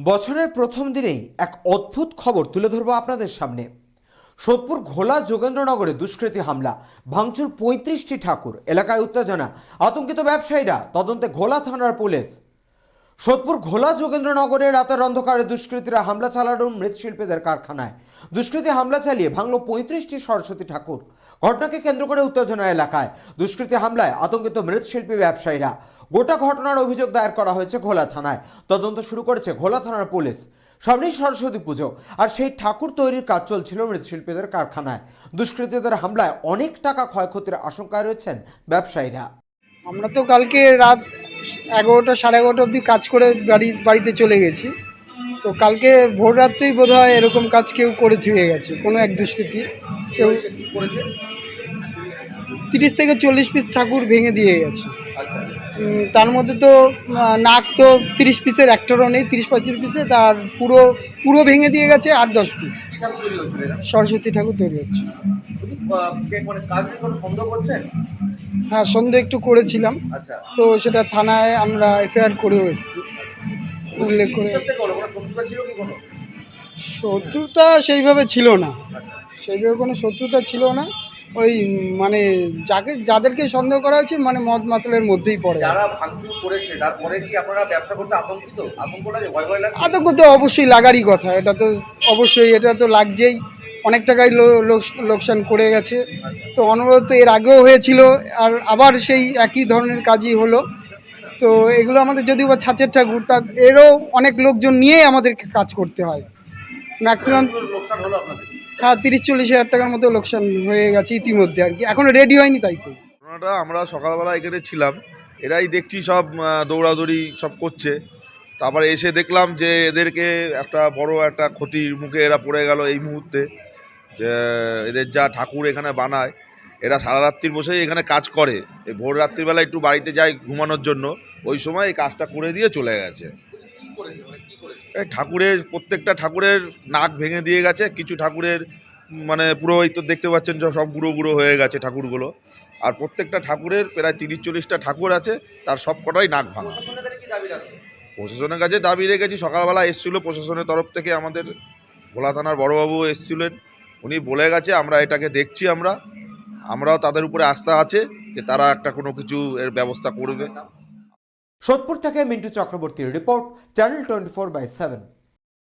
বছরের প্রথম দিনেই এক অদ্ভুত খবর তুলে ধরবো আপনাদের সামনে। সোদপুর ঘোলা যোগেন্দ্রনগরে দুষ্কৃতী হামলা, ভাঙচুর পঁয়ত্রিশটি ঠাকুর, এলাকায় উত্তেজনা, আতঙ্কিত ব্যবসায়ীরা, তদন্তে ঘোলা থানার পুলিশ। সোদপুর ঘোলা যোগেন্দ্রনগরে রাতের অন্ধকারে দুষ্কৃতীরা হামলা চালানো মৃৎশিল্পীদের কারখানায়। দুষ্কৃতী হামলা চালিয়ে ভাঙল পঁয়ত্রিশটি সরস্বতী ঠাকুর। ঘটনাকে কেন্দ্র করে উত্তেজনা এলাকায়। দুষ্কৃতী হামলায় আতঙ্কিত মৃৎশিল্পী ব্যবসায়ীরা। গোটা ঘটনার অভিযোগ দায়ের করা হয়েছে ঘোলা থানায়। তদন্ত শুরু করেছে ঘোলা থানার পুলিশ। সামনেই সরস্বতী পুজো। আর সেই ঠাকুর তৈরির কাজ চলছিল মৃৎশিল্পীদের কারখানায়। দুষ্কৃতীদের হামলায় অনেক টাকা ক্ষয়ক্ষতির আশঙ্কায় রয়েছেন ব্যবসায়ীরা। আমরা তো কালকে রাত এগারোটা সাড়ে এগারোটা অবধি কাজ করে বাড়ি বাড়িতে চলে গেছি। তো কালকে ভোর রাত্রেই বোধ হয় এরকম কাজ কেউ করে থুয়ে গেছে কোনো এক দুষ্কৃতি। কেউ তিরিশ থেকে চল্লিশ পিস ঠাকুর ভেঙে দিয়ে গেছে। তার মধ্যে তো নাক তো তিরিশ পিসের একটারও নেই তিরিশ পঁয়ত্রিশ পিসে তার পুরো পুরো ভেঙে দিয়ে গেছে আট দশ পিস সরস্বতী ঠাকুর তৈরি হচ্ছে। হ্যাঁ সন্দেহ একটু করেছিলাম। আচ্ছা। তো সেটা থানায় আমরা এফআইআর করেও এসেছি। উল্লেখ করে শত্রুতা সেইভাবে ছিল না। আচ্ছা। সেইভাবে কোনো শত্রুতা ছিল না। ওই মানে যাকে যাদেরকে সন্দেহ করা হচ্ছে মানে মদ মাতলের মধ্যেই পড়ে। যারা ভাঙচুর করেছে তারপরে কি আপনারা ব্যবসা করতে আতঙ্কিত? আতঙ্ক লাগে? ভয় ভয় লাগে আতঙ্ক তো অবশ্যই লাগারই কথা। এটা তো অবশ্যই এটা তো লাগছেই। অনেক টাকাই লোকসান করে গেছে। তো অনুরোধ তো এর আগেও হয়েছিল, আর আবার সেই একই ধরনের কাজই হলো। তো এগুলো আমাদের যদিও বা ছাঁচের ঠাকুর, তা এরও অনেক লোকজন নিয়ে আমাদেরকে কাজ করতে হয়। ম্যাক্সিমাম হ্যাঁ তিরিশ, চল্লিশ হাজার টাকার মতো লোকসান হয়ে গেছে ইতিমধ্যে আর কি। এখনও রেডি হয়নি তাই তো। ঘটনাটা আমরা সকালবেলা এখানে ছিলাম, এরাই দেখছি সব দৌড়াদৌড়ি সব করছে। তারপরে এসে দেখলাম যে এদেরকে একটা বড় একটা ক্ষতির মুখে এরা পড়ে গেল এই মুহূর্তে। যে এদের যা ঠাকুর এখানে বানায়, এরা সারা রাত্রির বসেই এখানে কাজ করে। এই ভোর রাত্রিবেলা একটু বাড়িতে যায় ঘুমানোর জন্য, ওই সময় এই কাজটা করে দিয়ে চলে গেছে। এই ঠাকুরের, প্রত্যেকটা ঠাকুরের নাক ভেঙে দিয়ে গেছে, কিছু ঠাকুরের মানে পুরো এই তো দেখতে পাচ্ছেন যে সব গুঁড়ো গুঁড়ো হয়ে গেছে ঠাকুরগুলো। আর প্রত্যেকটা ঠাকুরের প্রায় তিরিশ চল্লিশটা ঠাকুর আছে, তার সব কটাই নাক ভাঙা। প্রশাসনের কাছে দাবি রেখেছি, সকালবেলা এসেছিল, প্রশাসনের তরফ থেকে আমাদের ভোলা থানার বড়বাবু এসেছিলেন। উনি বলে গেছে, আমরা এটাকে দেখছি আমরা। আমরাও তাদের উপরে আস্থা আছে যে তারা একটা কোনো কিছু এর ব্যবস্থা করবে। সোদপুর থেকে মিন্টু চক্রবর্তীর report, channel twenty four by seven.